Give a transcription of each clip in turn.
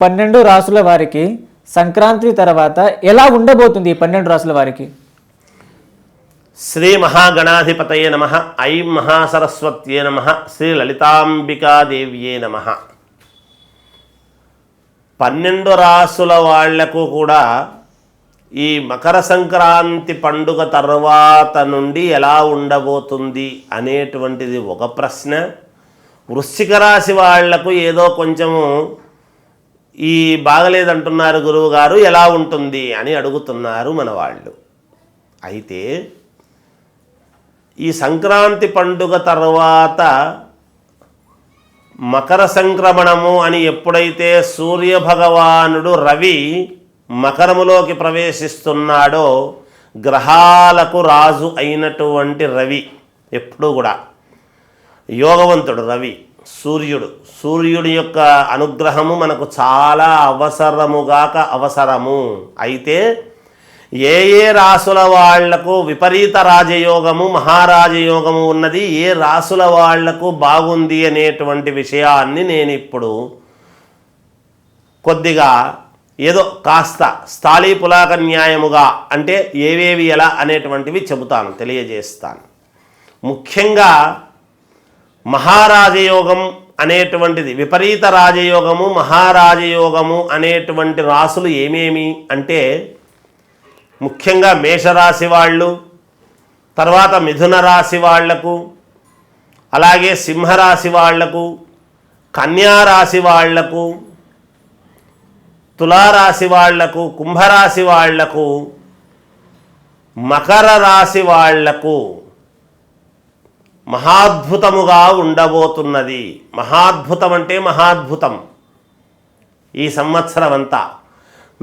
పన్నెండు రాసుల వారికి సంక్రాంతి తర్వాత ఎలా ఉండబోతుంది ఈ పన్నెండు రాసుల వారికి? శ్రీ మహాగణాధిపతయే నమ ఐం మహాసరస్వత్యే నమ శ్రీ లలితాంబికాదేవ్యే నమ. పన్నెండు రాసుల వాళ్ళకు కూడా ఈ మకర సంక్రాంతి పండుగ తర్వాత నుండి ఎలా ఉండబోతుంది అనేటువంటిది ఒక ప్రశ్న. వృశ్చిక రాశి వాళ్ళకు ఏదో కొంచెము ఈ బాగలేదంటున్నారు గురువు గారు ఎలా ఉంటుంది అని అడుగుతున్నారు మన వాళ్ళు అయితే ఈ సంక్రాంతి పండుగ తర్వాత మకర సంక్రమణము అని ఎప్పుడైతే సూర్య భగవానుడు రవి మకరములోకి ప్రవేశిస్తున్నాడో గ్రహాలకు రాజు అయినటువంటి రవి ఎప్పుడూ కూడా యోగవంతుడు రవి. సూర్యుడు. సూర్యుడి యొక్క అనుగ్రహము మనకు చాలా అవసరముగాక అవసరము. అయితే ఏ ఏ రాసుల వాళ్ళకు విపరీత రాజయోగము మహారాజయోగము ఉన్నది ఏ రాసుల వాళ్ళకు బాగుంది అనేటువంటి విషయాన్ని నేను ఇప్పుడు కొద్దిగా ఏదో కాస్త స్థాళీ పులాక న్యాయముగా అంటే ఏవేవి ఎలా అనేటువంటివి చెబుతాను తెలియజేస్తాను. ముఖ్యంగా మహారాజయోగం అనేటువంటిది విపరీత రాజయోగము మహారాజయోగము అనేటువంటి రాసులు ఏమేమి అంటే ముఖ్యంగా మేషరాశి వాళ్ళు తర్వాత మిథున రాశి వాళ్ళకు అలాగే సింహరాశి వాళ్ళకు కన్యారాశి వాళ్ళకు తులారాశి వాళ్ళకు కుంభరాశి వాళ్ళకు మకర రాశి వాళ్ళకు మహాద్భుతముగా ఉండబోతున్నది. మహాద్భుతం అంటే మహాద్భుతం. ఈ సంవత్సరం అంతా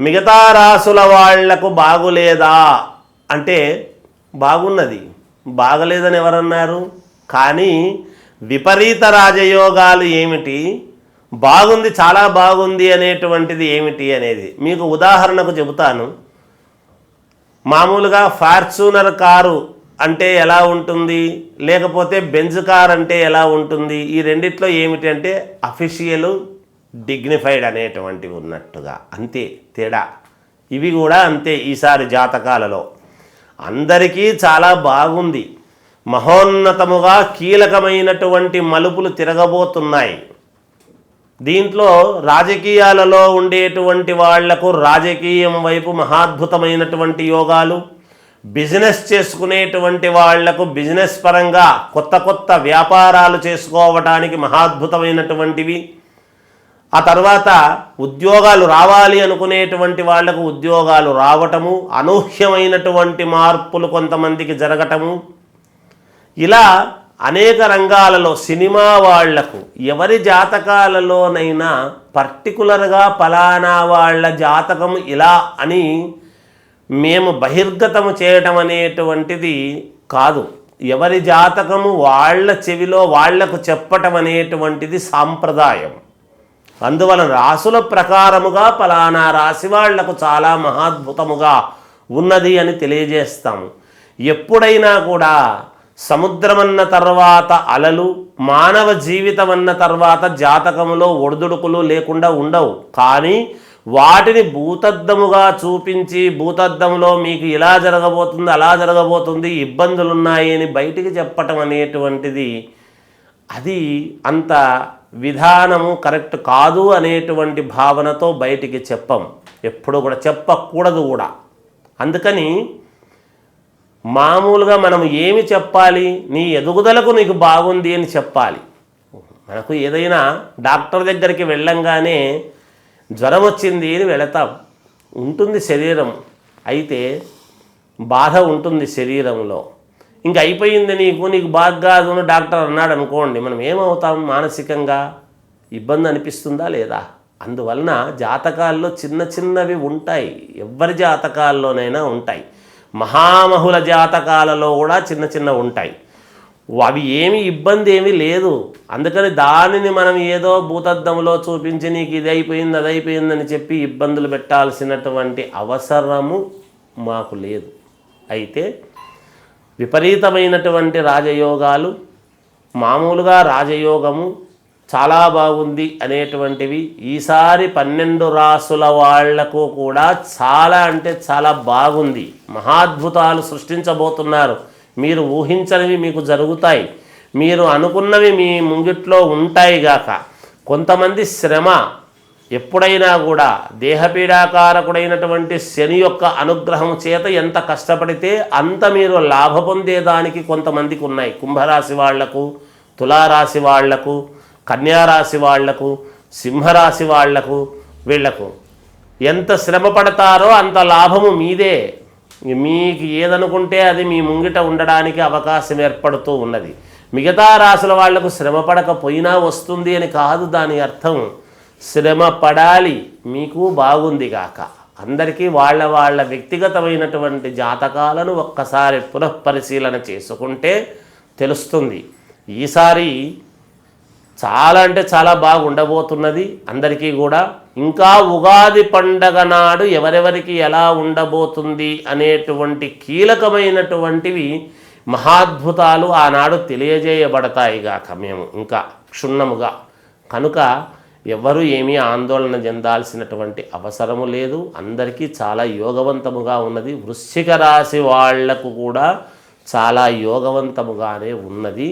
మిగతా రాసుల వాళ్ళకు బాగులేదా? అంటే బాగున్నది. బాగలేదని ఎవరన్నారు? కానీ విపరీత రాజయోగాలు ఏమిటి? బాగుంది చాలా బాగుంది అనేటువంటిది ఏమిటి అనేది మీకు ఉదాహరణకు చెబుతాను. మామూలుగా ఫార్చునర్ కారు అంటే ఎలా ఉంటుంది? లేకపోతే బెంజ్ కార్ అంటే ఎలా ఉంటుంది? ఈ రెండిట్లో ఏమిటంటే అఫీషియల్ డిగ్నిఫైడ్ అనేటువంటివి ఉన్నట్టుగా. అంతే తేడా. ఇవి కూడా అంతే ఈసారి జాతకాలలో. అందరికీ చాలా బాగుంది. మహోన్నతముగా కీలకమైనటువంటి మలుపులు తిరగబోతున్నాయి. దీంట్లో రాజకీయాలలో ఉండేటువంటి వాళ్ళకు రాజకీయం వైపు మహాద్భుతమైనటువంటి యోగాలు బిజినెస్ చేసుకునేటువంటి వాళ్ళకు బిజినెస్ పరంగా కొత్త కొత్త వ్యాపారాలు చేసుకోవటానికి మహాద్భుతమైనటువంటివి. ఆ తర్వాత ఉద్యోగాలు రావాలి అనుకునేటువంటి వాళ్ళకు ఉద్యోగాలు రావటము అనూహ్యమైనటువంటి మార్పులు కొంతమందికి జరగటము. ఇలా అనేక రంగాలలో సినిమా వాళ్ళకు ఎవరి జాతకాలలోనైనా పర్టికులర్గా ఫలానా వాళ్ళ జాతకం ఇలా అని మేము బహిర్గతము చేయటం అనేటువంటిది కాదు. ఎవరి జాతకము వాళ్ళ చెవిలో వాళ్ళకు చెప్పటం అనేటువంటిది సాంప్రదాయం. అందువలన రాసుల ప్రకారముగా ఫలానా రాశి వాళ్ళకు చాలా మహాద్భుతముగా ఉన్నది అని తెలియజేస్తాము ఎప్పుడైనా కూడా సముద్రమన్న తర్వాత అలలు మానవ జీవితం అన్న తర్వాత జాతకములో ఒడిదుడుకులు లేకుండా ఉండవు. కానీ వాటిని భూతద్దముగా చూపించి భూతద్దంలో మీకు ఇలా జరగబోతుంది అలా జరగబోతుంది ఇబ్బందులు ఉన్నాయి అని బయటికి చెప్పటం అనేటువంటిది అది అంత విధానము కరెక్ట్ కాదు అనేటువంటి భావనతో బయటికి చెప్పం. ఎప్పుడు కూడా చెప్పకూడదు కూడా. అందుకని మామూలుగా మనం ఏమి చెప్పాలి? నీ ఎదుగుదలకు నీకు బాగుంది అని చెప్పాలి. మనకు ఏదైనా డాక్టర్ దగ్గరికి వెళ్ళంగానే జ్వరం వచ్చింది అని వెళతాం. ఉంటుంది శరీరం. అయితే బాధ ఉంటుంది శరీరంలో. ఇంక అయిపోయింది నీకు నీకు బాధ కాదు డాక్టర్ అన్నాడు అనుకోండి మనం ఏమవుతాం మానసికంగా? ఇబ్బంది అనిపిస్తుందా లేదా? అందువలన జాతకాల్లో చిన్న చిన్నవి ఉంటాయి. ఎవరి జాతకాల్లోనైనా ఉంటాయి. మహామహుల జాతకాలలో కూడా చిన్న చిన్న ఉంటాయి. అవి ఏమి ఇబ్బంది ఏమీ లేదు. అందుకని దానిని మనం ఏదో భూతద్దంలో చూపించి నీకు ఇది అయిపోయింది అది అయిపోయిందని చెప్పి ఇబ్బందులు పెట్టాల్సినటువంటి అవసరము మాకు లేదు. అయితే విపరీతమైనటువంటి రాజయోగాలు మామూలుగా రాజయోగము చాలా బాగుంది అనేటువంటివి ఈసారి పన్నెండు రాసుల వాళ్ళకు కూడా చాలా అంటే చాలా బాగుంది. మహాద్భుతాలు సృష్టించబోతున్నారు. మీరు ఊహించనివి మీకు జరుగుతాయి. మీరు అనుకున్నవి మీ ముంగిట్లో ఉంటాయి గాక. కొంతమంది శ్రమ ఎప్పుడైనా కూడా దేహపీడాకారకుడైనటువంటి శని యొక్క అనుగ్రహం చేత ఎంత కష్టపడితే అంత మీరు లాభ పొందేదానికి కొంతమందికి ఉన్నాయి. కుంభరాశి వాళ్ళకు తులారాశి వాళ్ళకు కన్యారాశి వాళ్ళకు సింహరాశి వాళ్ళకు వీళ్ళకు. ఎంత శ్రమ పడతారో అంత లాభము మీదే. మీకు ఏదనుకుంటే అది మీ ముంగిట ఉండడానికి అవకాశం ఏర్పడుతూ ఉన్నది. మిగతా రాసుల వాళ్ళకు శ్రమ పడకపోయినా వస్తుంది అని కాదు దాని అర్థం. శ్రమ పడాలి మీకు బాగుంది కాక అందరికీ వాళ్ళ వాళ్ళ వ్యక్తిగతమైనటువంటి జాతకాలను ఒక్కసారి పునఃపరిశీలన చేసుకుంటే తెలుస్తుంది. ఈసారి చాలా అంటే చాలా బాగుండబోతున్నది. అందరికీ కూడా ఇంకా ఉగాది పండగ నాడు ఎవరెవరికి ఎలా ఉండబోతుంది అనేటువంటి కీలకమైనటువంటివి మహాద్భుతాలు ఆనాడు తెలియజేయబడతాయి గాక మేము. ఇంకా క్షుణ్ణముగా. కనుక ఎవరు ఏమీ ఆందోళన చెందాల్సినటువంటి అవసరము లేదు. అందరికీ చాలా యోగవంతముగా ఉన్నది. వృశ్చిక రాశి వాళ్ళకు కూడా చాలా యోగవంతముగానే ఉన్నది.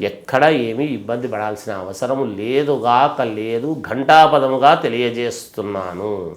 ఎక్కడ ఏమీ ఇబ్బంది పడాల్సిన అవసరం లేదుగాక లేదు ఘంటాపదముగా తెలియజేస్తున్నాను.